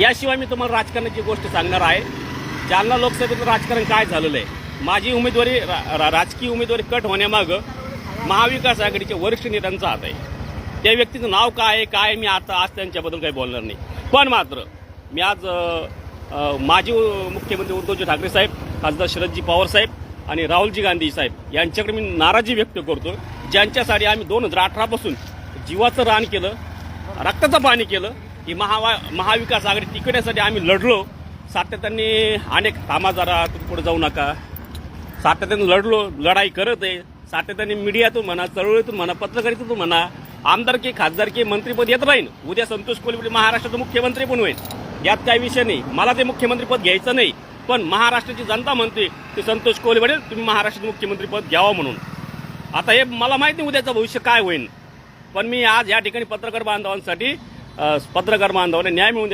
याशिवाय मी तुम्हाला राजकारणाची गोष्ट सांगणार आहे. जालना लोकसभेचं राजकारण काय झालेलं आहे? माझी उमेदवारी रा- रा- राजकीय उमेदवारी कट होण्यामागं महाविकास आघाडीच्या वरिष्ठ नेत्यांचा हात आहे. त्या व्यक्तीचं नाव काय आहे काय आहे, मी आता आज त्यांच्याबद्दल काही बोलणार नाही. पण मात्र मी आज माजी मुख्यमंत्री उद्धवजी ठाकरे साहेब खासदार शरदजी पवार साहेब आणि राहुलजी गांधी साहेब यांच्याकडे मी नाराजी व्यक्त करतो. ज्यांच्यासाठी आम्ही दोन हजार अठरापासून जीवाचं रान केलं रक्ताचं पाणी केलं की महावा महाविकास आघाडी टिकवण्यासाठी आम्ही लढलो. सातत्याने अनेक थांबा जरा तुम्ही पुढे जाऊ नका. सातत्याने लढलो लढाई करत आहे. सातत्याने मीडियातून म्हणा चळवळीतून म्हणा पत्रकारितेतून म्हणा आमदारकी खासदारकी मंत्रीपद येत राहील उद्या संतोष कोल्हे महाराष्ट्राचं मुख्यमंत्री पण होईल. यात काही विषय नाही. मला ते मुख्यमंत्रीपद घ्यायचं नाही. पण महाराष्ट्राची जनता म्हणते की संतोष कोल्हे म्हणेल तुम्ही महाराष्ट्राचं मुख्यमंत्रीपद घ्यावं म्हणून. आता हे मला माहिती नाही उद्याचं भविष्य काय होईल. पण मी आज या ठिकाणी पत्रकार बांधवांसाठी స్పద్రకర్మ ఆందోళన న్యాయం ఉంది